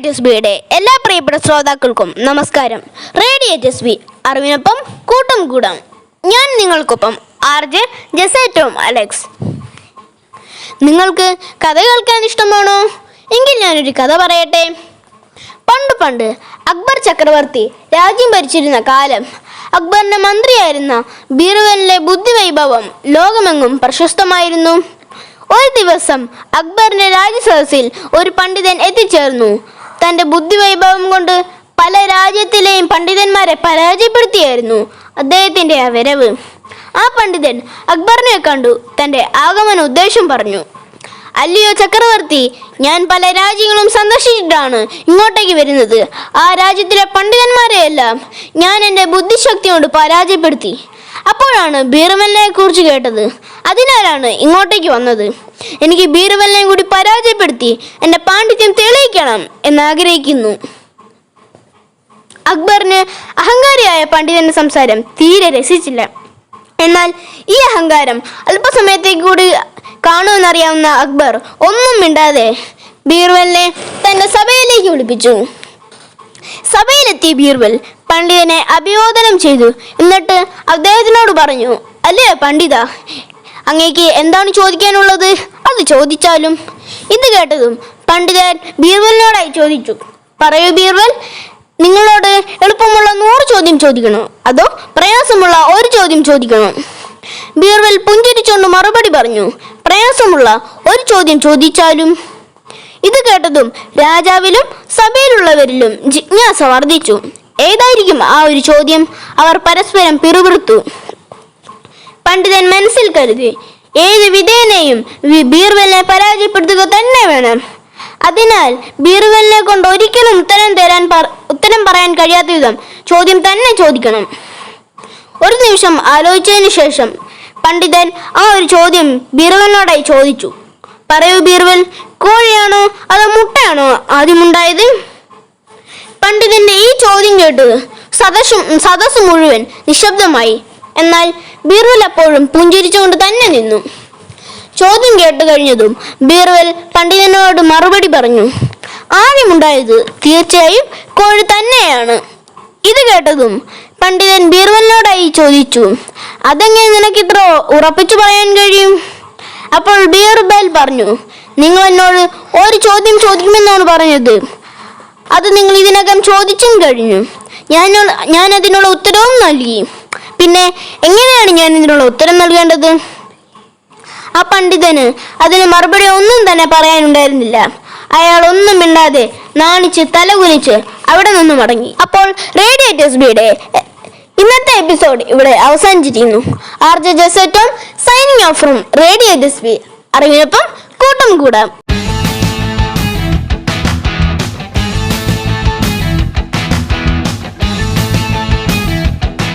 റേഡിയേറ്റസ് ബിയുടെ എല്ലാ പ്രിയപ്പെട്ട ശ്രോതാക്കൾക്കും നമസ്കാരം. റേഡിയോ ബി അറിവിനൊപ്പം കൂട്ടം കൂടാം. ഞാൻ നിങ്ങൾക്കൊപ്പം ആർ ജെ ജസേറ്റോം അലക്സ്. നിങ്ങൾക്ക് കഥ കേൾക്കാൻ ഇഷ്ടമാണോ? എങ്കിൽ ഞാനൊരു കഥ പറയട്ടെ. പണ്ട് പണ്ട് അക്ബർ ചക്രവർത്തി രാജ്യം ഭരിച്ചിരുന്ന കാലം അക്ബറിന്റെ മന്ത്രിയായിരുന്ന ബീർബലിന്റെ ബുദ്ധിവൈഭവം ലോകമെങ്ങും പ്രശസ്തമായിരുന്നു. ഒരു ദിവസം അക്ബറിന്റെ രാജസദസ്സിൽ ഒരു പണ്ഡിതൻ എത്തിച്ചേർന്നു. തന്റെ ബുദ്ധിവൈഭവം കൊണ്ട് പല രാജ്യത്തിലെയും പണ്ഡിതന്മാരെ പരാജയപ്പെടുത്തിയായിരുന്നു അദ്ദേഹത്തിന്റെ ആ വരവ്. ആ പണ്ഡിതൻ അക്ബറിനെ കണ്ടു. തന്റെ ആഗമന ഉദ്ദേശം പറഞ്ഞു അല്ലയോ ചക്രവർത്തി ഞാൻ പല രാജ്യങ്ങളും സന്ദർശിച്ചിട്ടാണ് ഇങ്ങോട്ടേക്ക് വരുന്നത്. ആ രാജ്യത്തിലെ പണ്ഡിതന്മാരെയെല്ലാം ഞാൻ എന്റെ ബുദ്ധിശക്തി കൊണ്ട് പരാജയപ്പെടുത്തി. അപ്പോഴാണ് ബീർബലിനെ കുറിച്ച് കേട്ടത്. അതിനാലാണ് ഇങ്ങോട്ടേക്ക് വന്നത്. എനിക്ക് ബീർബലിനെ കൂടി പരാജയപ്പെടുത്തി എന്റെ പാണ്ഡിത്യം തെളിയിക്കണം എന്ന് ആഗ്രഹിക്കുന്നു അക്ബറിന് അഹങ്കാരിയായ പണ്ഡിതന്റെ സംസാരം തീരെ രസിച്ചില്ല. എന്നാൽ ഈ അഹങ്കാരം അല്പസമയത്തേക്ക് കൂടി കാണുമെന്നറിയാവുന്ന അക്ബർ ഒന്നും മിണ്ടാതെ ബീർബലിനെ തന്റെ സഭയിലേക്ക് വിളിപ്പിച്ചു. സഭയിലെത്തിയ ബീർബൽ പണ്ഡിതനെ അഭിവാദനം ചെയ്തു. എന്നിട്ട് അദ്ദേഹത്തിനോട് പറഞ്ഞു അല്ലേ പണ്ഡിത അങ്ങേക്ക് എന്താണ് ചോദിക്കാനുള്ളത്? അത് ചോദിച്ചാലും. ഇത് കേട്ടതും പണ്ഡിതൻ ബീർബലിനോടായി ചോദിച്ചു പറയൂ ബീർബൽ നിങ്ങളോട് എളുപ്പമുള്ള നൂറ് ചോദ്യം ചോദിക്കണോ? അതോ പ്രയാസമുള്ള ഒരു ചോദ്യം ചോദിക്കണോ? ബീർബൽ പുഞ്ചിരിച്ചുകൊണ്ട് മറുപടി പറഞ്ഞു പ്രയാസമുള്ള ഒരു ചോദ്യം ചോദിച്ചാലും. ഇത് കേട്ടതും രാജാവിലും സഭയിലുള്ളവരിലും ജിജ്ഞാസ വർദ്ധിച്ചു. ഏതായിരിക്കും ആ ഒരു ചോദ്യം? അവർ പരസ്പരം പിറുപിറുത്തു. പണ്ഡിതൻ മനസ്സിൽ കരുതി ഏത് വിധേനയും ബീർബലിനെ പരാജയപ്പെടുത്തുക തന്നെ വേണം. അതിനാൽ ബീർബലിനെ കൊണ്ട് ഒരിക്കലും ഉത്തരം തരാൻ ഉത്തരം പറയാൻ കഴിയാത്ത വിധം ചോദ്യം തന്നെ ചോദിക്കണം. ഒരു നിമിഷം ആലോചിച്ചതിന് ശേഷം പണ്ഡിതൻ ആ ഒരു ചോദ്യം ബീർബലിനോടായി ചോദിച്ചു. പറയൂ ബീർബൽ കോഴിയാണോ അതോ മുട്ടയാണോ ആദ്യമുണ്ടായത്? പണ്ഡിതന്റെ ഈ ചോദ്യം കേട്ട് സദസ്സും സദസ് മുഴുവൻ നിശബ്ദമായി. എന്നാൽ ബീർവൽ അപ്പോഴും പുഞ്ചിരിച്ചുകൊണ്ട് തന്നെ നിന്നു. ചോദ്യം കേട്ട് കഴിഞ്ഞതും ബീർവൽ പണ്ഡിതനോട് മറുപടി പറഞ്ഞു ആദ്യമുണ്ടായത് തീർച്ചയായും കോഴി തന്നെയാണ്. ഇത് കേട്ടതും പണ്ഡിതൻ ബീർവലിനോടായി ചോദിച്ചു അതെങ്ങനെ നിനക്ക് ഇത്ര ഉറപ്പിച്ചു പറയാൻ കഴിയും? അപ്പോൾ ബീർബൽ പറഞ്ഞു നിങ്ങൾ എന്നോട് ഒരു ചോദ്യം ചോദിക്കുമെന്നാണ് പറഞ്ഞത്. അത് നിങ്ങൾ ഇതിനകം ചോദിച്ചും കഴിഞ്ഞു. ഞാൻ ഞാൻ അതിനുള്ള ഉത്തരവും നൽകി. പിന്നെ എങ്ങനെയാണ് ഞാൻ ഇതിനുള്ള ഉത്തരം നൽകേണ്ടത്? ആ പണ്ഡിതന് അതിന് മറുപടി ഒന്നും തന്നെ പറയാനുണ്ടായിരുന്നില്ല. അയാൾ ഒന്നും മിണ്ടാതെ നാണിച്ച് തലകുലിച്ച് അവിടെ നിന്ന് മടങ്ങി. അപ്പോൾ റേഡിയേറ്റേഴ്സ് ബിയുടെ ഇന്നത്തെ എപ്പിസോഡ് ഇവിടെ അവസാനിച്ചിരിക്കുന്നു. R J Jestom signing off from radiators B. അറിവിനൊപ്പം കൂട്ടം കൂടാം.